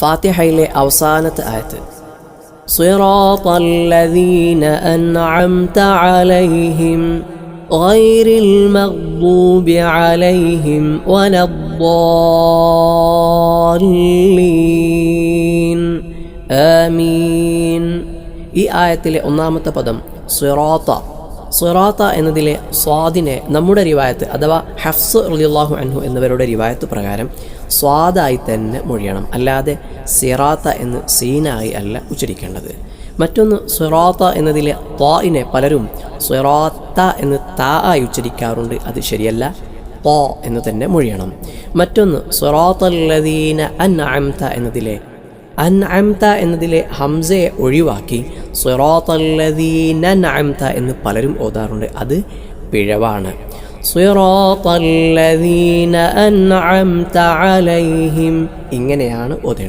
ഫാത്തിഹയിലെ അവസാനത്തെ ആയത്ത് صراط الذين أنعمت عليهم غير المغضوب عليهم ولا الضالين آمين ഈ ആയത്തിലെ ഒന്നാമത്തെ പദം സിറാത്ത സിറാത്ത എന്നതിലെ സ്വാദിനെ നമ്മുടെ റിവായത്ത് അഥവാ ഹഫ്സ് റളിയല്ലാഹു അൻഹു എന്നിവരുടെ റിവായത്ത് പ്രകാരം സ്വാദായി തന്നെ മൊഴിയണം. അല്ലാതെ സിറാത്ത എന്ന് സീനായി അല്ല ഉച്ചരിക്കേണ്ടത്. മറ്റൊന്ന് സിറാത്ത എന്നതിലെ ത്വാഇനെ പലരും സിറാത്ത എന്ന് താ ആയി ഉച്ചരിക്കാറുണ്ട്. അത് ശരിയല്ല. ത്വാ എന്ന് തന്നെ മൊഴിയണം. മറ്റൊന്ന് സിറാത്തല്ലദീന അൻ അംത എന്നതിലെ അൻ അംത എന്നതിലെ ഹംസയെ ഒഴിവാക്കി സിറാത്തല്ലദീന അംത എന്ന് പലരും ഓതാറുണ്ട്. അത് പിഴവാണ്. സിറാത്തല്ലദീന അൻഅംത അലൈഹിം. ഇങ്ങനെയാണ് ഓതേണ്ടത്.